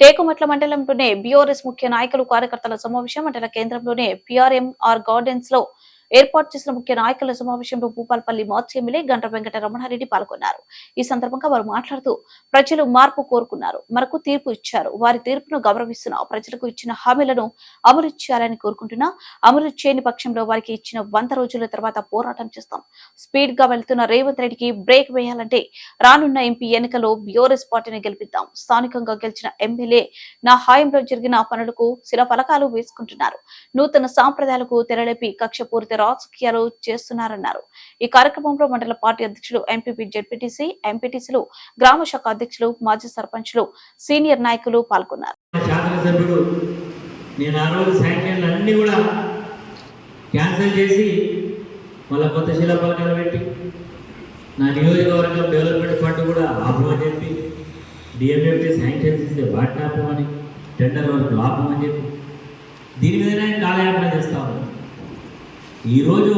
టేకుమట్ల మండలంలోనే బీఆర్ఎస్ ముఖ్య నాయకులు కార్యకర్తల సమావేశం మండల కేంద్రంలోనే పిఆర్ఎంఆర్ గార్డెన్స్లో ఏర్పాటు చేసిన ముఖ్య నాయకుల సమావేశంలో భూపాల్పల్లి మాజీ ఎమ్మెల్యే గంట వెంకట రమణారెడ్డి పాల్గొన్నారు. ఈ సందర్భంగా వారు మాట్లాడుతూ ప్రజలు మార్పు కోరుకున్నారు మనకు తీర్పు ఇచ్చారు. వారి తీర్పును గౌరవిస్తున్నా ప్రజలకు ఇచ్చిన హామీలను అమలు చేయాలని కోరుకుంటున్నా అమలు చేయని పక్షంలో వారికి ఇచ్చిన వంద రోజుల తర్వాత పోరాటం చేస్తాం. స్పీడ్గా వెళ్తున్న రేవంత్ రెడ్డికి బ్రేక్ వేయాలంటే రానున్న ఎంపీ ఎన్నికల్లో బీఆర్ఎస్ పార్టీని గెలిపిద్దాం. స్థానికంగా గెలిచిన ఎమ్మెల్యే నా హాయంలో జరిగిన పనులకు శిలఫలకాలు వేసుకుంటున్నారు. నూతన సాంప్రదాయాలకు తెరలేపి కక్షపూరిత రాజకీయాలు చేస్తున్నారన్నారు. ఈ కార్యక్రమంలో మండల పార్టీ అధ్యక్షులు ఎంపీపీ జెడ్పీటీసీ ఎంపీటీసీలు గ్రామ శాఖ అధ్యక్షులు మాజీ సర్పంచ్లు సీనియర్ నాయకులు పాల్గొన్నారు. క్యాన్సిల్ చేసి మళ్ళీ కొత్త శిలాపలకాలు పెట్టి నా నియోజకవర్గం డెవలప్మెంట్ ఫండ్ కూడా ఆపమని చెప్పి డిఎంఎఫ్టీ శాంక్షన్ చేస్తే వాటిని ఆపమని టెండర్ వరకు ఆపమని చెప్పి దీని మీదనే కాలయాపన చేస్తా ఈరోజు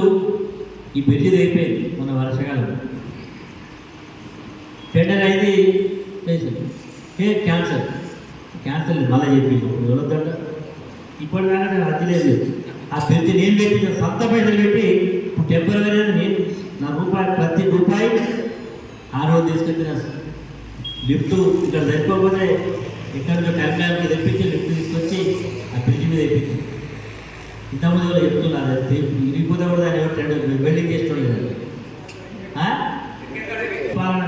ఈ బ్రిడ్జి అయిపోయింది మన వర్షకాలం. టెండర్ అయితే ఏ క్యాన్సర్. క్యాన్సర్ మళ్ళీ చెప్పి ఇప్పటి ఇప్పటిదాకా నేను అర్జీ లేదు. ఆ బ్రిడ్జి నేను పెట్టి సొంత పైసలు పెట్టి టెంపరీ నేను నా రూపాయి ప్రతి రూపాయి ఆ రోజు తీసుకొచ్చిన లిఫ్ట్ ఇక్కడ సరిపోతే ఇక్కడ నుంచి కరీంనగర్కి తెప్పించి లిఫ్ట్ తీసుకొచ్చి ఆ బ్రిడ్జ్ మీద తెప్పించి ఇంతమంది కూడా చెప్తున్నారు ఇరిగిపోతే కూడా దాన్ని ఎవరు టెండర్ బిల్డింగ్ చేసుకోలేదు పాలన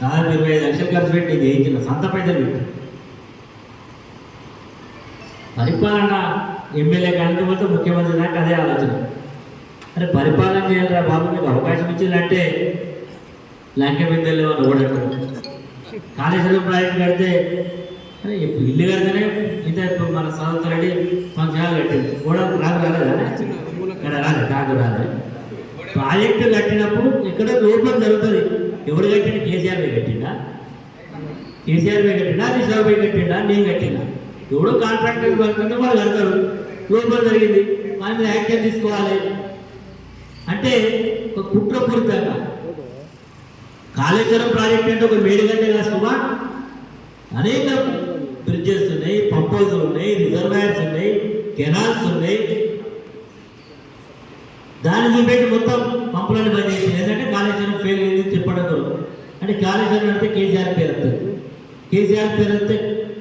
దాదాపు ఇరవై ఐదు లక్షలు ఖర్చు పెట్టి ఇది వేయించిన సంత పైసలు పెట్టి. పరిపాలన ఎమ్మెల్యే కాకపోతే ముఖ్యమంత్రి దాకా అదే ఆలోచన. అరే పరిపాలన చేయాలిరా బాబు మీకు అవకాశం ఇచ్చిందంటే లంక బిందెల్లో వాళ్ళు ఓడటం కాళేశ్వరం ప్రాజెక్ట్ కడితే ఇప్పుడు ఇల్లు కడితేనే ఇంత ఇప్పుడు మన సంవత్సరం రెడ్డి ఫంక్షన్ కట్టింది. గోడ రాదు రాలేదా? ఇక్కడ రాలేదు నాకు రాలేదు ప్రాజెక్టు కట్టినప్పుడు ఇక్కడ లోపం జరుగుతుంది. ఎవరు కట్టిండు కేసీఆర్ పై కట్టిండా? కేసీఆర్ పై కట్టిండా? రిజర్వ్ పై కట్టిండా? నేను కట్టిండా? ఎవడో కాంట్రాక్టర్ వర్క్ వాళ్ళు కడతారు. లోపం జరిగింది. మన మీద యాక్షన్ తీసుకోవాలి. అంటే ఒక కుట్రపూరితంగా కాళేశ్వరం ప్రాజెక్ట్ అంటే ఒక మేడిగంటే సుమా. అనేక బ్రిడ్జెస్ ఉన్నాయి పంప్ ఉన్నాయి రిజర్వాయర్స్ ఉన్నాయి కెనాల్స్ ఉన్నాయి. దాన్ని చూపెట్టి మొత్తం పంపులను బంద్ చేసి లేదంటే కాళేశ్వరం ఫెయిల్ అయింది చెప్పడం అంటే కాళేశ్వరం నడితే కేసీఆర్ పేరు వస్తుంది కేసీఆర్ పేరు వస్తే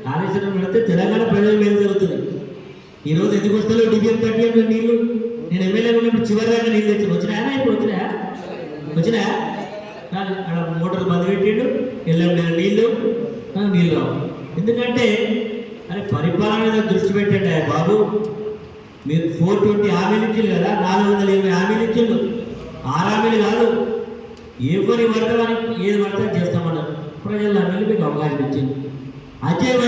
కాళేశ్వరం నడితే తెలంగాణ ప్రజలు మేలు జరుగుతుంది. ఈరోజు ఎందుకు వస్తాలో డిబిఎం కట్టి నీళ్ళు నేను ఎమ్మెల్యే ఉన్నప్పుడు చివరి దాకా నీళ్ళు తెచ్చిన. వచ్చినాయా? ఇప్పుడు వచ్చినాయా? వచ్చినాయా? అక్కడ మోటార్ బంద్ పెట్టిండు. ఎల్లం నీళ్ళు నీళ్ళు రావు. ఎందుకంటే అని పరిపాలన మీద దృష్టి పెట్టండి బాబు. మీరు ఫోర్ ట్వంటీ హామీలు ఇచ్చింది కదా నాలుగు వందల ఇరవై హామీలు ఇచ్చిండు ఆరు హామీలు కాదు ఎవరి వర్గం ఏది వర్గం చేస్తామన్నారు. ప్రజల హామీలు మీకు అవకాశం ఇచ్చింది అజయం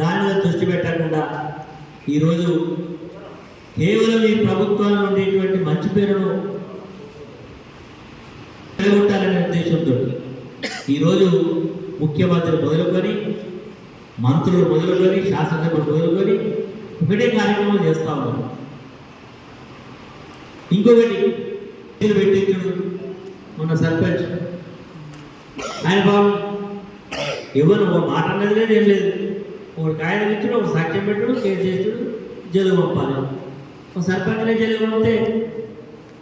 దాని మీద దృష్టి పెట్టకుండా ఈరోజు కేవలం ఈ ప్రభుత్వాలు ఉండేటువంటి మంచి పేరును నిలబెట్టాలనే ఉద్దేశంతో ఈరోజు ముఖ్యమంత్రి మొదలుకొని మంత్రులు మొదలుకొని శాసనసభ మొదలుకొని ఒకటే కార్యక్రమం చేస్తా ఉన్నారు. ఇంకొకటి పేరు పెట్టించుడు మన సర్పంచ్. ఆయన బాబు ఎవరు ఒక మాట అన్నది లేదు. ఏం లేదు ఒక కాయన ఇచ్చుడు ఒక సాక్ష్యం పెట్టుడు కేసు చేస్తుడు జైలు పంపాలి. ఒక సర్పంచ్నే జైలు పంపితే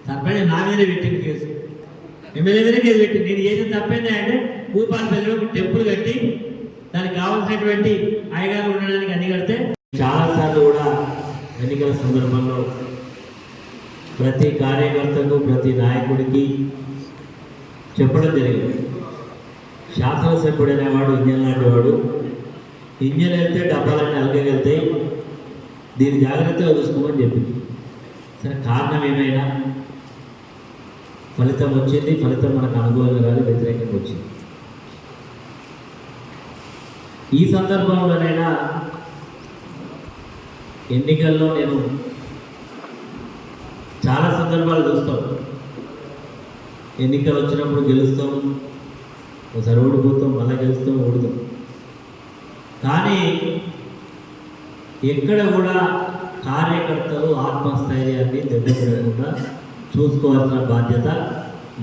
సర్పంచ్ నా మీదే పెట్టింది కేసు. ఎమ్మెల్యే కేసు పెట్టింది నేను చేసిన తప్పేంది అంటే భూపాలపల్లిలో టెంపుల్ కట్టి దానికి కావాల్సినటువంటి అయ్యగారు ఉండడానికి అన్ని కడితే చాలాసార్లు కూడా ఎన్నికల సందర్భంలో ప్రతి కార్యకర్తకు ప్రతి నాయకుడికి చెప్పడం జరిగింది. శాసనసభ్యుడు అనేవాడు ఇంజన్ లాంటి వాడు. ఇంజన్ వెళ్తే డబ్బాలన్నీ అలగగలుగుతాయి దీన్ని జాగ్రత్తగా చూసుకోమని చెప్పింది. సరే కారణం ఏమైనా? ఫలితం వచ్చింది. ఫలితం మనకు అనుకూలంగా కాదు వ్యతిరేకంగా వచ్చింది. ఈ సందర్భంలోనైనా ఎన్నికల్లో నేను చాలా సందర్భాలు చూస్తాం. ఎన్నికలు వచ్చినప్పుడు గెలుస్తాం ఒకసారి ఓడిపోతాం మళ్ళీ గెలుస్తాం ఓడుతాం. కానీ ఎక్కడ కూడా కార్యకర్తలు ఆత్మస్థైర్యాన్ని దెబ్బతిరగకుండా చూసుకోవాల్సిన బాధ్యత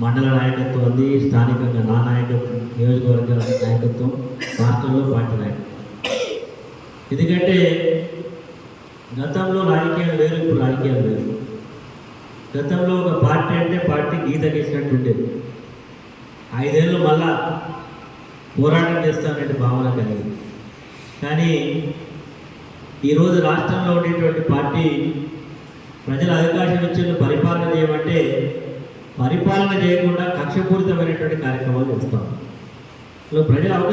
మండల నాయకత్వం ఉంది స్థానికంగా నా నాయకత్వం నియోజకవర్గ నాయకత్వం. రాష్ట్రంలో పార్టీ ఎందుకంటే గతంలో రాజకీయాలు వేరు ఇప్పుడు రాజకీయాలు వేరు. గతంలో ఒక పార్టీ అంటే పార్టీ గీత గీసినట్టు ఉండేది. ఐదేళ్ళు మళ్ళా పోరాటం చేస్తానంటే భావన కలిగింది. కానీ ఈరోజు రాష్ట్రంలో ఉండేటువంటి పార్టీ ప్రజల అవకాశం ఇచ్చిన పరిపాలన చేయమంటే పరిపాలన చేయకుండా కక్షపూరితమైనటువంటి కార్యక్రమాలు చేస్తాం. ప్రజల అవకాశం